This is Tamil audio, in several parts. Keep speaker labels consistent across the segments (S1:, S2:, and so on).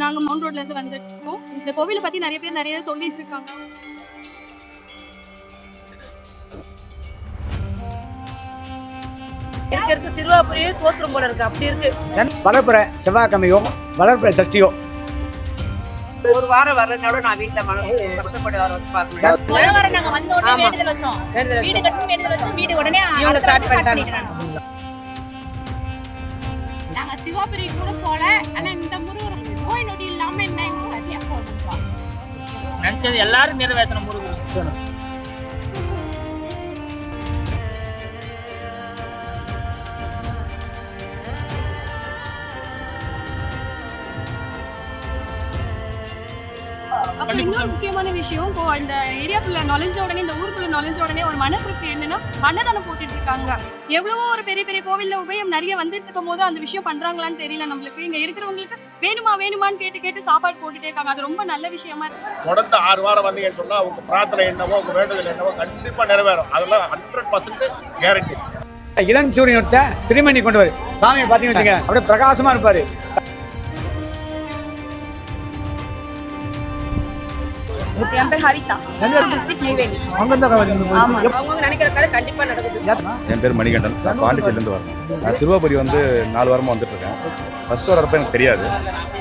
S1: நாங்க மவுண்ட் ரோட்ல இருந்து வந்துட்டு இருக்கோம் இந்த கோவிலை பத்தி நிறைய பேர் நிறைய சொல்லிட்டு இருக்காங்க.
S2: இருக்க இருக்க சிறுவாபுரியே தோத்துரும் போல இருக்கு. அப்படி இருக்கு.
S3: வளர்ப்புற செவ்வாய்க்கிழமையோ வளர்ப்புற சஷ்டியோ.
S4: ஒரு வாரம் வர்றதுனால நான் வீட்டுல மனசு கஷ்டப்பட்டு வர வச்சு பார்க்கணும்.
S5: முதல் வாரம் நாங்க வந்த உடனே. வேண்டுதல் வச்சோம். வீடு கட்டணும் வேண்டுதல் வச்சோம். வீடு உடனே
S2: இவங்க start பண்ணிட்டாங்க.
S6: நாங்க சிவாபுரி கூட போல ஆனா இந்த முருகர்
S7: நினைச்சது எல்லாரும் நிறைவேற்றணும் முருகன்
S1: அப்புறம் இன்னொரு முக்கியமான விஷயம் இப்போ இந்த ஏரியாக்குள்ள நுழைஞ்ச உடனே இந்த ஊருக்குள்ள நுழைஞ்ச உடனே ஒரு மன திருப்தி என்னன்னா அன்னதானம் போட்டுட்டு இருக்காங்க. எவ்வளவோ ஒரு பெரிய பெரிய கோவில்ல உபயம் நிறைய வந்துட்டு இருக்கும் போது அந்த விஷயம் பண்றாங்களான்னு தெரியல நம்மளுக்கு. இங்க இருக்கிறவங்களுக்கு வேணுமா வேணுமான்னு கேட்டு கேட்டு சாப்பாடு போட்டுட்டே இருக்காங்க. அது ரொம்ப நல்ல விஷயமா இருக்கு.
S8: தொடர்ந்து ஆறு வாரம் வந்தீங்கன்னு சொன்னா உங்க பிரார்த்தனை என்னவோ உங்க வேண்டுதல் என்னவோ கண்டிப்பா நிறைவேறும். அதெல்லாம் ஹண்ட்ரட் பர்சன்ட் கேரண்டி
S3: இளஞ்சூரியனத்தை திருமணி கொண்டு வரு. சாமியை பார்த்தீங்கன்னு வச்சுங்க அப்படியே பிரகாசமா இருப்பாரு.
S5: என் பேர் ஹரிதா. டிஸ்ட்ரிக்ட் நெய்வேலி ஆமா.
S2: அவங்கவுங்க நினைக்கிற காரியம் கண்டிப்பா நடக்குது.
S9: என் பேர் மணிகண்டன். நான் பாண்டிச்சேரிலேருந்து வரேன். நான் சிறுவாபுரி வந்து நாலு வாரமாக வந்துட்டு இருக்கேன் ஃபர்ஸ்ட் வரப்ப எனக்கு தெரியாது.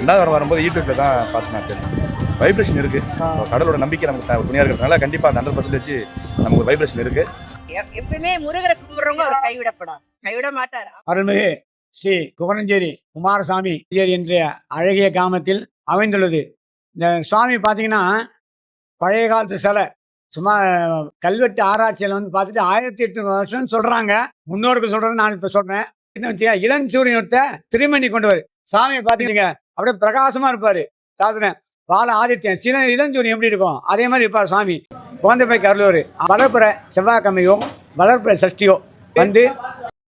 S9: ரெண்டாவது வாரம் வரும்போது யூடியூப்ல தான் பார்த்து நான் தெரிஞ்சேன். வைப்ரேஷன் இருக்கு. கடவுளோட நம்பிக்கை நமக்கு துணையா இருக்கிறதுனால கண்டிப்பாக அந்த ஹண்ட்ரட் பர்சன்டேஜ் நமக்கு வைப்ரேஷன் இருக்கு.
S4: எப்- எப்பயுமே முருகரை கும்பிடுறவங்க அவர் கைவிடப்படாது. கைவிட மாட்டார்.
S3: அருள்மிகு ஸ்ரீ குகரஞ்சேரி குமாரசாமி என்ற அழகிய கிராமத்தில் அமைந்துள்ளது. இந்த சுவாமி பார்த்தீங்கன்னா பழைய காலத்து சிலை. சும்மா கல்வெட்டு ஆராய்ச்சியில் வந்து பார்த்துட்டு ஆயிரத்தி எட்நூறு வருஷம்னு சொல்கிறாங்க முன்னோருக்கு சொல்கிறது நான் இப்போ சொல்கிறேன் என்ன வச்சுக்க இளஞ்சூரியனத்தை திருமணி கொண்டு வரு. சாமியை பார்த்துக்கிங்க. அப்படியே பிரகாசமாக இருப்பார். சாதுனேன் பால ஆதித்யன் சில இளஞ்சூரியன் எப்படி இருக்கும்? அதே மாதிரி இருப்பார் சாமி. குழந்தைப்பை கருளூர் வளர்ப்புற செவ்வாய்க்கிழமையோ வளர்ப்புற சஷ்டியோ வந்து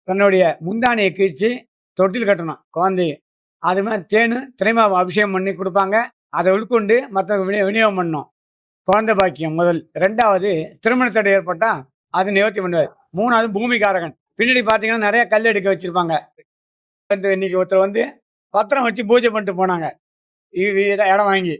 S3: தன்னுடைய முந்தானையை கிழிச்சு தொட்டில் கட்டணும். குழந்தை அது மாதிரி தேனு திரைமாவை அபிஷேகம் பண்ணி கொடுப்பாங்க. அதை உட்கொண்டு மற்ற விநியோகம் பண்ணணும். குழந்தை பாக்கியம் முதல். ரெண்டாவது திருமணத்தடை ஏற்பட்டால் அது நிவர்த்தி பண்ணுவார். மூணாவது பூமிகாரகன் பின்னாடி பார்த்தீங்கன்னா நிறைய கல் எடுக்க வச்சுருப்பாங்க. வந்து இன்னைக்கு ஒருத்தர் வந்து பத்திரம் வச்சு பூஜை பண்ணிட்டு போனாங்க. இடம் இடம் வாங்கி.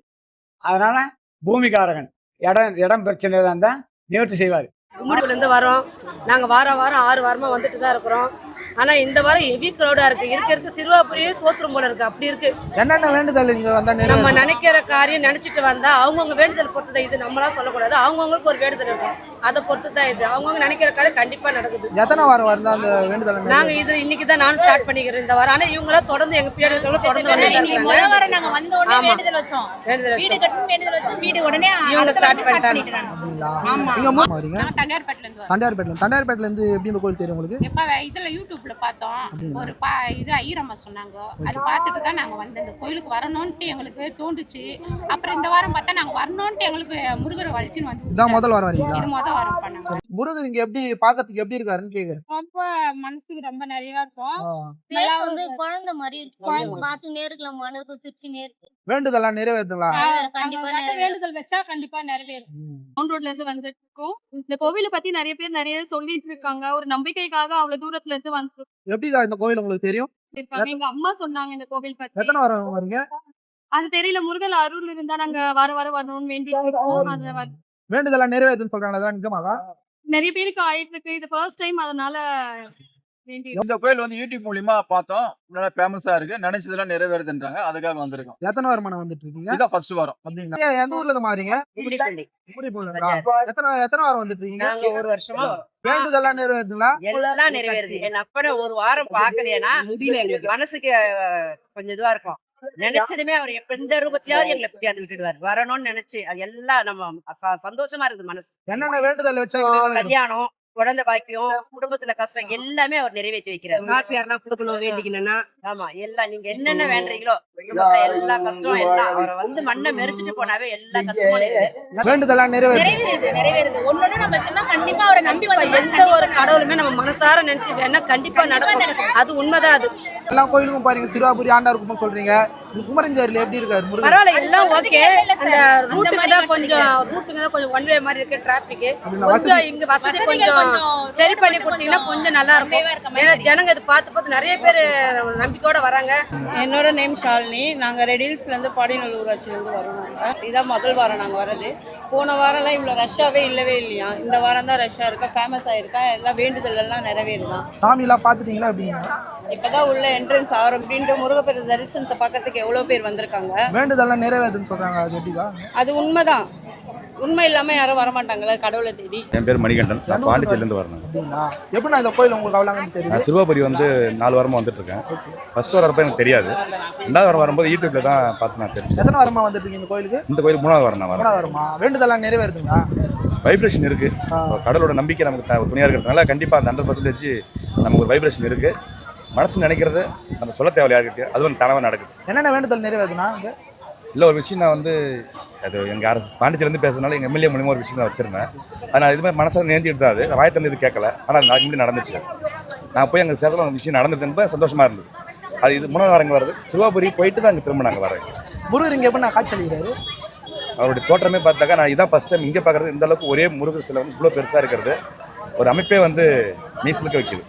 S3: அதனால் பூமிகாரகன் இடம் இடம் பிரச்சனை இருந்தால் நிவர்த்தி செய்வார்.
S2: கும்மிடிக்குள்ள வரோம். நாங்கள் வாரம் வாரம் ஆறு வாரமாக வந்துட்டு தான் இருக்கிறோம். ஆனா இந்த வாரம் ஹெவி க்ரௌடா இருக்கு. இருக்க இருக்க. சிறுவாபுரியே தோத்துரும் போல இருக்கு. அப்படி இருக்கு.
S10: என்னென்ன வேண்டுதல் இங்க வந்தா
S2: நம்ம நினைக்கிற காரியம் நினைச்சிட்டு வந்தா அவங்கவுங்க வேண்டுதல் பொறுத்து தான் இது. நம்மளா சொல்லக்கூடாது. அவங்கவுங்களுக்கு ஒரு வேண்டுதல் இருக்கும். அதை பொறுத்து தான் இது. அவங்கவுங்க நினைக்கிற காரியம் கண்டிப்பா நடக்குது.
S10: எத்தனை வாரம் வருதா அந்த வேண்டுதல்
S2: நாங்க இது இன்னைக்கு தான் நானும் ஸ்டார்ட் பண்ணிக்கிறேன். இந்த வாரம். ஆனா இவங்க எல்லாம் தொடர்ந்து எங்க பின்னாடி இருக்கவங்க தொடர்ந்து வந்து
S5: இன்னைக்கு முதல் வாரம் நாங்க வந்த உடனே. வேண்டுதல் வச்சோம்.
S2: வேண்டுதல்
S5: வீடு கட்டணும் வேண்டுதல் வச்சோம். வீடு உடனே
S2: இவங்க start பண்ணிட்டாங்க.
S5: பண்ணிட்டாங்க
S6: ஆமா.
S10: நீங்க மூணு வரீங்க
S6: நான் தண்டையார்பேட்டில இருந்து வரோம்
S10: தண்டையார்பேட்டில தண்டையார்பேட்டில இருந்து எப்படி இந்த கோயில் தெரியும் உங்களுக்கு?
S6: இதுல யூடியூப்ல பார்த்தோம். ஒரு பா இது ஐயரம்மா சொன்னாங்க. அது பார்த்துட்டு தான் நாங்க வந்து இந்த கோயிலுக்கு வரணும்ட்டு எங்களுக்கு தோண்டுச்சு அப்புறம் இந்த வாரம் பார்த்தா நாங்க வரணும்ட்டு எங்களுக்கு முருகர் வலிச்சுன்னு வந்து
S10: முதல் வாரம் வரீங்களா?
S6: இது மொதல் வாரம் பண்ணாங்க
S10: முருகர் இங்க எப்படி பாக்கிறதுக்கு எப்படி இருக்காருன்னு கேக்குறேன்
S6: ரொம்ப மனசுக்கு ரொம்ப நிறைய இருக்கும். நல்லா
S11: வந்து
S6: ஒரு-
S11: குழந்தை மாதிரி இருக்கு. பார்த்து நேருக்கலாம் மனதுக்கு சிரிச்சு நேரு
S10: வேண்டுதல்லாம் நிறைவேறுதுங்களா.
S6: வேண்டுதல் வச்சா கண்டிப்பா நிறைவேறும்.
S1: மவுண்ட் ரோட்ல இருந்து வந்துட்டு இருக்கோம். இந்த கோவிலை பத்தி நிறைய பேர் நிறைய சொல்லிட்டு இருக்காங்க. ஒரு நம்பிக்கைக்காக அவ்வளவு தூரத்துல இருந்து வந்துட்டு
S10: எப்படிக்கா இந்த கோயில் உங்களுக்கு தெரியும்?
S1: எங்க அம்மா சொன்னாங்க இந்த கோவில் பத்தி.
S10: எத்தனை வாரம் வரீங்க?
S1: அது தெரியல. முருகன் அருள் இருந்தா நாங்க வர வர வரணும்னு வேண்டி இருக்கோம். அது வ-
S10: வேண்டுதல்லாம் நிறைவேறுதுன்னு சொல்றாங்க அதெல்லாம் நிஜமாவா?
S1: நிறைய பேருக்கு ஆயிட்டு இருக்கு இது ஃபர்ஸ்ட் டைம் அதனால.
S12: இந்த கோயில் வந்து யூடியூப் மூலியமா பார்த்தோம். நல்லா ஃபேமஸா இருக்கு. நினைச்சதெல்லாம் நிறைவேறுதுன்றாங்க. அதுக்காக வந்திருக்கோம்.
S10: எத்தனை வாரமான வந்துட்டு இருக்கீங்க
S12: இதான் ஃபர்ஸ்ட் வாரம்.
S10: அப்படிங்களா? ஏன் எந்த ஊர்ல இருந்து மாறீங்க இப்படி எத்தனை எத்தனை வாரம் வந்துட்டு இருக்கீங்க
S4: நாங்க ஒரு வருஷமா.
S10: வேண்டுதல்லாம் நிறைவேறுதுங்களா?
S4: எல்லாம் நிறைவேறுது. என் அப்பனை ஒரு வாரம் பார்க்கலையேனா முடியல எங்களுக்கு. மனசுக்கு கொஞ்சம் இதுவா இருக்கும். நினைச்சதுமே அவர் எப்ப எந்த ரூபத்திலாவது எங்களை பிடியாது விட்டுடுவார். வரணும்னு நினைச்சு அது எல்லாம் நம்ம சந்தோஷமா இருக்குது மனசு.
S10: என்னென்ன வேண்டுதல் வச்சா?
S4: கல்யாணம் குழந்தை பாக்கியம் குடும்பத்துல கஷ்டம் எல்லாமே அவர் நிறைவேற்றி வைக்கிறார். காசு யாரெல்லாம் கொடுக்கணும் வேண்டிக்கணும்னா ஆமா எல்லாம் நீங்க என்னென்ன வேண்டீங்களோ குடும்பத்துல எல்லா கஷ்டம் எல்லாம் அவரை வந்து மண்ணை மெரிச்சிட்டு போனாவே எல்லா கஷ்டமும்.
S10: வேண்டுதல்லாம் நிறைவேறுது.
S5: நிறைவேறுது ஒன்னொன்னு நம்ம சொன்னா கண்டிப்பா அவரை நம்பி வந்து
S2: எந்த ஒரு கடவுளுமே நம்ம மனசார நினைச்சு வேணா கண்டிப்பா நடக்கும். அது உண்மைதான் அது.
S10: எல்லா கோயிலுக்கும் பாருங்க சிறுவாபுரி ஆண்டார் குப்பம் சொல்றீங்க. குமரஞ்சேரியில எப்படி இருக்காரு முருகன்?
S2: பரவாயில்ல எல்லாம் ஓகே. அந்த
S5: அந்த
S2: ரூட்டுக்கு தான் கொஞ்சம் ரூட்டுக்கு தான் கொஞ்சம் ஒன் வே மாதிரி இருக்கு டிராபிக்
S10: அப்படின்னா
S2: கொஞ்சம் இங்க வசதி கொஞ்சம் சரி பண்ணி கொடுத்தீங்கன்னா
S5: கொஞ்சம்
S2: நல்லா இருக்கும். ஏன்னா ஜனங்க இது பார்த்து பார்த்து நிறைய பேர் நம்பிக்கையோட வராங்க.
S13: என்னோட நேம் ஷாலினி. நாங்கள் ரெடில்ஸ்லேருந்து பாடிநல்லூர் ஊராட்சியிலேருந்து வரோம் இதான் முதல் வாரம் நாங்கள் வரது போன வாரம்லாம் இவ்வளோ ரஷ்ஷாகவே இல்லவே இல்லையா? இந்த வாரம் தான் ரஷ்ஷாக இருக்கா? ஃபேமஸ் ஆயிருக்கா? எல்லாம் வேண்டுதல் எல்லாம் நிறைவேறுதான்
S10: சாமி எல்லாம் பாத்துட்டீங்களா எப்படிங்க?
S13: இப்போ தான் உள்ள என்ட்ரன்ஸ் ஆகிறோம் அப்படின்ட்டு முருகப்பெரு தரிசனத்தை பார்க்கறதுக்கு எவ்வளோ பேர் வந்திருக்காங்க?
S10: வேண்டுதெல்லாம் நிறைவேறுதுன்னு சொல்றாங்க. அது எப்படிதான்
S13: அது உண்மைதான். உண்மை இல்லாமல் யாரும் வரமாட்டாங்களே கடவுளை தேடி.
S9: என் பேர் மணிகண்டன். நான் பாண்டிச்சேரிலேருந்து வரணும்
S10: அப்படிங்களா? எப்படின்னா இந்த கோயில் உங்களுக்கு அவ்வளோ தெரியும்
S9: நான் சிறுவாபுரி வந்து நாலு வாரமாக வந்துட்டு இருக்கேன் ஃபர்ஸ்ட் வரப்போ எனக்கு தெரியாது. ரெண்டாவது வாரம் வரும்போது யூடியூப்ல தான் பார்த்து நான் தெரிஞ்சுட்டேன்
S10: எத்தனை வாரமா வந்துட்டு இருக்கீங்க இந்த கோயிலுக்கு?
S9: இந்த கோயில் மூணாவது வாரம் நான் வரேன்.
S10: மூணாவது வாரமா? வேண்டுதெல்லாம் நிறைவேறுதுங்களா?
S9: வைப்ரேஷன் இருக்கு. இப்போ கடவுளோட நம்பிக்கை நமக்கு த- துணையா இருக்கிறதுனால கண்டிப்பாக அந்த ஹண்ட்ரட் பர்சன்டேஜ் நமக்கு ஒரு வைப்ரேஷன் இருக்கு. மனசு நினைக்கிறது நம்ம சொல்ல தேவையா இருக்கு அது வந்து தனவா நடக்குது.
S10: என்னென்ன வேண்டுதல் நிறைவேறுதுன்னா
S9: இல்லை ஒரு விஷயம் நான் வந்து அது எங்கள் அரசு பாண்டிச்சேரிலேருந்து பேசுறதுனால எங்கள் எம்எல்ஏ மூலியமாக ஒரு விஷயம் நான் வச்சிருந்தேன். அது நான் இதுமாதிரி மனசில் நேர்ந்துட்டு தான் அது. வாயத்தில் இது கேட்கல. ஆனால் அது நாளைக்கு நடந்துச்சு. நான் போய் அங்கே சேர்த்துல அந்த விஷயம் நடந்ததுன்னு சந்தோஷமா இருந்தது. அது இது மூணாவது வாரம் வருது. சிவாபுரி போயிட்டு தான் அங்கே திரும்ப நாங்கள் வரேன்
S10: முருகர் இங்க எப்படி நான் காட்சி அளிக்கிறாரு?
S9: அவருடைய தோற்றமே பார்த்தாக்கா நான் இதான் ஃபஸ்ட் டைம் இங்கே பார்க்குறது. இந்த அளவுக்கு ஒரே முருகர் சிலை வந்து இவ்வளோ பெருசாக இருக்கிறது. ஒரு அமைப்பே வந்து மீசலுக்கு வைக்குது.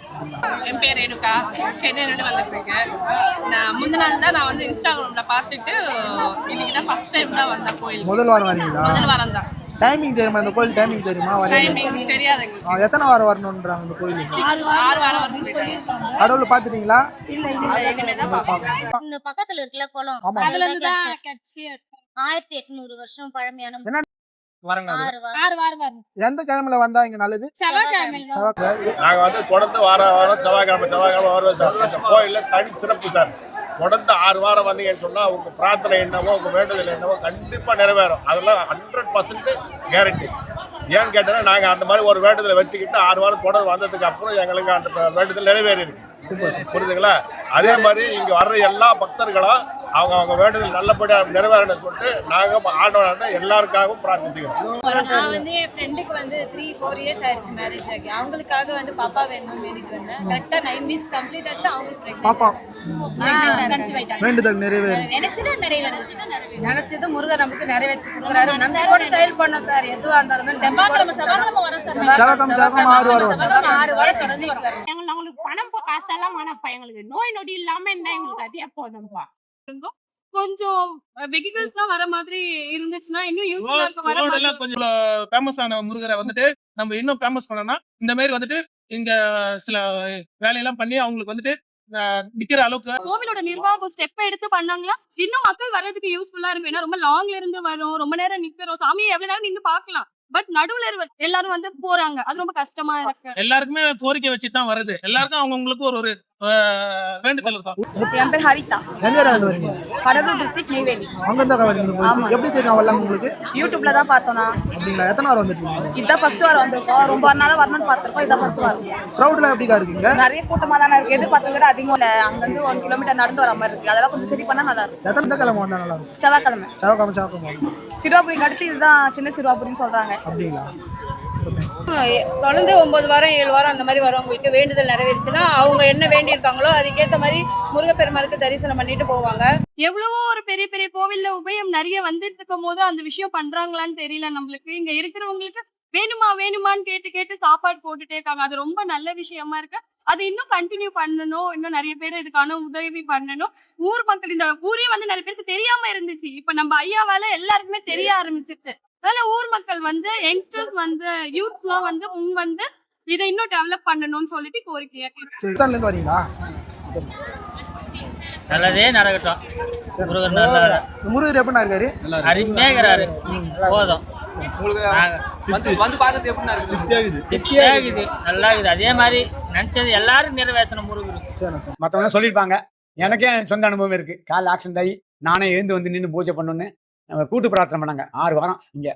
S13: என் பேர் ரேணுகா. சென்னையிலேருந்து வந்துருக்கேன். நான் முந்தின நாள் தான் நான் வந்து இன்ஸ்டாகிராமில் பார்த்துட்டு இன்னைக்கு தான் ஃபஸ்ட் டைம் தான் வந்தேன் கோயில்.
S10: முதல் வாரம் வரீங்களா?
S13: வாரம் தான்.
S10: டைமிங் தெரியுமா? இந்த கோயில் டைமிங் தெரியுமா?
S13: டைமிங் தெரியாதுங்க
S10: ஆ, எத்தனை வாரம் வரணுன்றாங்க இந்த கோயிலுக்கு?
S13: ஆறு வாரம் வரும்னு சொல்லியிருக்காங்க.
S10: கடவுள் பாத்துட்டீங்களா
S13: இனிமேல் தான் பார்ப்போம்
S11: இந்த பக்கத்துல இருக்குல்ல குளம்
S10: ஆமா.
S11: அதுல
S1: அதுல
S11: இருந்து
S1: இருந்து
S11: தான்
S1: கட்சி
S11: ஆயிரத்தி எட்நூறு வருஷம் பழமையான ஆறு வாரம்.
S1: வரும்
S10: எந்த கிழமையில வந்தா இங்க நல்லது?
S1: செவ்வாய்க்கிழமை
S10: செவ்வாய்க்கிழமை.
S8: நாங்க வந்து தொடர்ந்து வார வாரம் செவ்வாய்க்கிழமை செவ்வாய்க்கிழமை வருவோம் சார். கோயில்ல தனி சிறப்பு சார். தொடர்ந்து ஆறு வாரம் வந்தீங்கன்னு சொன்னா உங்க பிரார்த்தனை என்னவோ உங்க வேண்டுதல் என்னவோ கண்டிப்பா நிறைவேறும். அதெல்லாம் ஹண்ட்ரட் பர்சன்ட் கேரண்டி ஏன்னு கேட்டா நாங்க அந்த மாதிரி ஒரு வேண்டுதலை வச்சுக்கிட்டு ஆறு வாரம் தொடர்ந்து வந்ததுக்கு அப்புறம் எங்களுக்கு அந்த வேண்டுதல் நிறைவேறி இருக்கு புரியுதுங்களா? அதே மாதிரி இங்க வர்ற எல்லா பக்தர்களும் அவங்க அவங்க வேண்டுதல் நல்லபடியா நிறைவேறணும்னு சொல்லிட்டு நாங்க ஆண்டவரான எல்லாருக்காகவும் பிரார்த்திக்கிறோம்
S5: நான் வந்து என் ஃப்ரெண்டுக்கு வந்து த்ரீ ஃபோர் இயர்ஸ் ஆயிடுச்சு மேரேஜ் ஆகி. அவங்களுக்காக வந்து பாப்பா வேணும் வேண்டிட்டு வந்தேன். கரெக்டாக நைன் வீக்ஸ் கம்ப்ளீட் ஆச்சு அவங்களுக்கு
S10: பாப்பா. வேண்டுதல் நிறைவேறும்
S5: நினைச்சதான் நிறைவேறுச்சு
S2: நினைச்சது முருகர் நமக்கு நிறைவேற்றி கொடுக்குறாரு. நம்பிக்கையோட செயல் பண்ணோம் சார். எதுவா இருந்தாலுமே
S5: செவ்வாய்க்கிழமை செவ்வாய்க்கிழமை வரோம் சார்.
S10: செவ்வாய்க்கிழமை செவ்வாய்க்கிழமை ஆறு வாரம்.
S5: ஆறு வாரம்.
S6: எங்களுக்கு அவங்களுக்கு பணம் காசெல்லாம் வேணாம்ப்பா எங்களுக்கு நோய் நொடி இல்லாம இருந்தா எங்களுக்கு அதே போதும்ப்பா
S1: கொஞ்சம் வெஹிக்கிள்ஸ்லாம் வர மாதிரி இருந்துச்சுன்னா இன்னும் யூஸ்ஃபுல்லா இருக்கும் வர மாதிரி
S7: கொஞ்சம் ஃபேமஸ் ஆன முருகரை வந்துட்டு நம்ம இன்னும் ஃபேமஸ் பண்ணோம்னா இந்த மாதிரி வந்துட்டு இங்க சில வேலையெல்லாம் பண்ணி அவங்களுக்கு வந்துட்டு நிக்கிற அளவுக்கு
S1: கோவிலோட நிர்வாகம் ஸ்டெப் எடுத்து பண்ணாங்களா? இன்னும் மக்கள் வர்றதுக்கு யூஸ்ஃபுல்லா இருக்கும். ஏன்னா ரொம்ப லாங்ல இருந்து வரும் ரொம்ப நேரம் நிக்கிறோம். சாமியை எவ்வளவு நேரம் நின்னு பார்க்கலாம். பட் நடுவுல எல்லாரும் வந்து போறாங்க. அது ரொம்ப கஷ்டமா இருக்கு.
S7: எல்லாருக்குமே கோரிக்கை வச்சுட்டு தான் வருது. எல்லாருக்கும் அவங்கவுங்களுக்கு ஒரு ஒரு
S5: என் பேர் ஹரிதா.
S10: எந்த ஏரியால இருந்து வரீங்க
S5: கடலூர் டிஸ்ட்ரிக்ட் நெய்வேலி
S10: அங்க இருந்தா வரீங்க இந்த கோயிலுக்கு எப்படி தெரியும் வரலாம் உங்களுக்கு?
S5: யூடியூப்ல தான் பார்த்தோம்னா.
S10: அப்படிங்களா? எத்தனை வாரம் வந்துட்டு இருக்கீங்க
S5: இதுதான் ஃபர்ஸ்ட் வாரம் வந்திருக்கோம். ரொம்ப நாளா வரணும்னு பார்த்திருக்கோம். இதான் ஃபர்ஸ்ட் வாரம்.
S10: க்ரௌட்ல எப்படிக்கா இருக்கீங்க?
S5: நிறைய கூட்டமா தானே இருக்கு. எதிர்பார்த்தத விட அதிகம் இல்ல. அங்கிருந்து ஒன் கிலோமீட்டர் நடந்து வர மாதிரி இருக்கு. அதெல்லாம் கொஞ்சம் சரி பண்ணா நல்லா இருக்கும்.
S10: எத்தனை கிழமை வந்தா நல்லா இருக்கும்?
S5: செவ்வாய்க்கிழமை.
S10: செவ்வாய்க்கிழமை செவ்வாய்க்கிழமை. வரும்.
S5: சிறுவாபுரிக்கு அடுத்து இதுதான் சின்ன சிறுவாபுரின்னு சொல்றாங்க.
S10: அப்படிங்களா?
S13: தொடர்ந்து ஒன்பது வாரம் ஏழு வாரம் அந்த மாதிரி வரவங்களுக்கு வேண்டுதல் நிறைவேறுச்சுன்னா அவங்க என்ன வேண்டியிருக்காங்களோ அதுக்கேற்ற மாதிரி முருகப்பெருமாருக்கு தரிசனம் பண்ணிட்டு போவாங்க.
S1: எவ்வளவோ ஒரு பெரிய பெரிய கோவில்ல உபயம் நிறைய வந்துட்டு இருக்கும் போது அந்த விஷயம் பண்றாங்களான்னு தெரியல நம்மளுக்கு. இங்க இருக்கிறவங்களுக்கு வேணுமா வேணுமான்னு கேட்டு கேட்டு சாப்பாடு போட்டுட்டே இருக்காங்க. அது ரொம்ப நல்ல விஷயமா இருக்கு. அது இன்னும் கண்டினியூ பண்ணணும். இன்னும் நிறைய பேர் இதுக்கான உதவி பண்ணணும். ஊர் மக்கள் இந்த ஊரே வந்து நிறைய பேருக்கு தெரியாம இருந்துச்சு. இப்ப நம்ம ஐயாவால எல்லாருக்குமே தெரிய ஆரம்பிச்சிருச்சு. அதனால ஊர் மக்கள் வந்து யங்ஸ்டர்ஸ் வந்து யூத்ஸ் எல்லாம் வந்து முன் வந்து இதை இன்னும் டெவலப் பண்ணணும்னு சொல்லிட்டு கோரிக்கையா கேட்கிறேன்
S10: வரீங்களா?
S7: நல்லதே நடக்கட்டும். முருகன் நல்லா
S10: முருகர் எப்படிண்ணா இருக்காரு?
S7: அருமையா இருக்கிறாரு போதும்.
S12: வந்து வந்து பார்க்கறது எப்படின்னா இருக்குது
S7: நல்லா இருக்குது அதே மாதிரி நினைச்சது எல்லாரும் நிறைவேற்றணும் முருகர்.
S10: சரி சரி.
S3: மற்றவங்க சொல்லியிருப்பாங்க. எனக்கே சொந்த அனுபவம் இருக்குது கால் ஆக்சிடென்ட் ஆகி நானே எழுந்து வந்து நின்று பூஜை பண்ணணுன்னு கூட்டு பிரார்த்தனை பண்ணாங்க. ஆறு வாரம் இங்கே.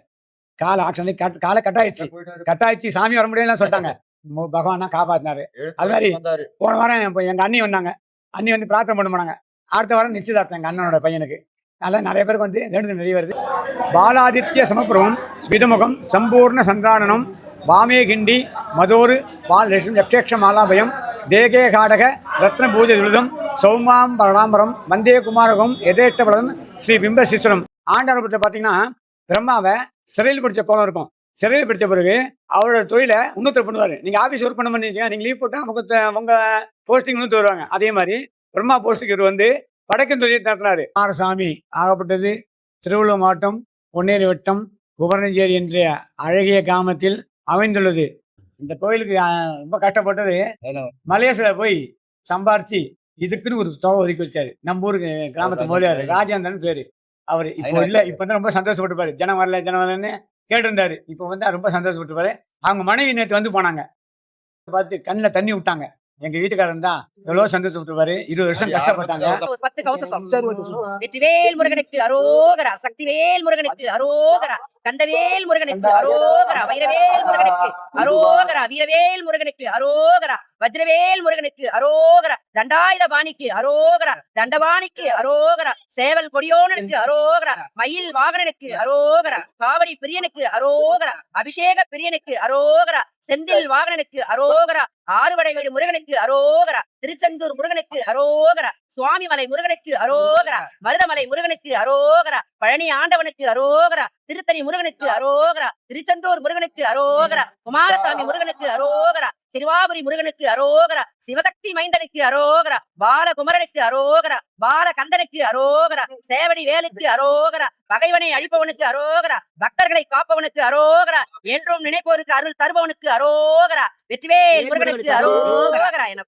S3: கால் ஆக்சிடென்ட் கட் காலை கட்டாயிடுச்சு. கட்டாயிடுச்சு சாமி வர முடியலாம் சொல்லிட்டாங்க. பகவான் தான் காப்பாத்தினாரு. அது மாதிரி போன வாரம் எங்கள் அண்ணி வந்தாங்க. அண்ணி வந்து பிரார்த்தனை பண்ண போனாங்க. அடுத்த வாரம் நிச்சயதார்த்தம் எங்கள் அண்ணனோட பையனுக்கு. அதெல்லாம் நிறைய பேருக்கு வந்து வேண்டுதல் நிறைய வருது பாலாதித்ய சமபுரம் ஸ்மிதமுகம் சம்பூர்ண சந்திரானனம் வாமே கிண்டி மதோரு பால் யக்ஷேக்ஷ மாலாபயம் தேகே காடக ரத்ன பூஜை துளிதம் சௌமாம் பரடாம்பரம் வந்தே குமாரகம் எதேஷ்டபலம் ஸ்ரீ பிம்பசீஸ்வரம் ஆண்டாரபுரத்தில் பார்த்தீங்கன்னா பிரம்மாவை சிறையில் பிடிச்ச கோலம் இருக்கும். சிறையில் பிடிச்ச பிறகு அவரோட தொழிலை இன்னொருத்தர் பண்ணுவார். நீங்கள் ஆஃபீஸ் ஒர்க் பண்ண பண்ணீங்க நீங்கள் லீவ் போட்டால் உங்க உங்கள் போஸ்டிங் இன்னொருத்தர் வருவாங்க. அதே மாதிரி பிரம்மா போஸ்டிங் வந்து படைக்கும் தொழில் நடத்தினாரு. குமாரசாமி ஆகப்பட்டது திருவள்ளூர் மாவட்டம் பொன்னேரி வட்டம் குபரஞ்சேரி என்ற அழகிய கிராமத்தில் அமைந்துள்ளது. இந்த கோயிலுக்கு ரொம்ப கஷ்டப்பட்டது. மலேசியால போய் சம்பாரிச்சு இதுக்குன்னு ஒரு தொகை ஒதுக்கி வச்சாரு. நம்ம ஊருக்கு கிராமத்து முதலியார் ராஜேந்திரன் பேரு. அவர் இப்போ இல்ல இப்போ வந்து ரொம்ப சந்தோஷப்பட்டுப்பாரு. ஜனம் வரல ஜனம் வரலன்னு கேட்டிருந்தாரு. இப்போ வந்து ரொம்ப சந்தோஷப்பட்டுப்பாரு. அவங்க மனைவி நேற்று வந்து போனாங்க. பார்த்து கண்ணில் தண்ணி விட்டாங்க. எங்க வீட்டுக்காரன் தான் எவ்வளவு சந்தோஷப்பட்டுப்பாரு இருபது வருஷம் கஷ்டப்பட்டாங்க.
S4: ஒரு பத்து கவசம். வெற்றிவேல் முருகனுக்கு அரோகரா சக்திவேல் முருகனுக்கு அரோகரா கந்தவேல் முருகனுக்கு அரோகரா வைரவேல் முருகனுக்கு அரோகரா வீரவேல் முருகனுக்கு அரோகரா வஜ்ரவேல் முருகனுக்கு அரோகரா தண்டாயுத பாணிக்கு அரோகரா தண்டபாணிக்கு அரோகரா சேவல் கொடியோனனுக்கு அரோகரா மயில் வாகனனுக்கு அரோகரா காவடி பிரியனுக்கு அரோகரா அபிஷேக பிரியனுக்கு அரோகரா செந்தில் வாகனனுக்கு அரோகரா ஆறுவடைவேடு முருகனுக்கு அரோகரா திருச்செந்தூர் முருகனுக்கு அரோகரா சுவாமிமலை முருகனுக்கு அரோகரா மருதமலை முருகனுக்கு அரோகரா பழனி ஆண்டவனுக்கு அரோகரா திருத்தணி முருகனுக்கு அரோகரா திருச்செந்தூர் முருகனுக்கு அரோகரா குமாரசாமி முருகனுக்கு அரோகரா சிறுவாபுரி முருகனுக்கு அரோகரா சிவசக்தி மைந்தனுக்கு அரோகரா பாலகுமரனுக்கு அரோகரா பாலகந்தனுக்கு அரோகரா சேவடி வேலுக்கு அரோகரா பகைவனை அழிப்பவனுக்கு அரோகரா பக்தர்களை காப்பவனுக்கு அரோகரா என்றும் நினைப்போருக்கு அருள் தருபவனுக்கு அரோகரா வெற்றிவேல் முருகனுக்கு அரோகரா என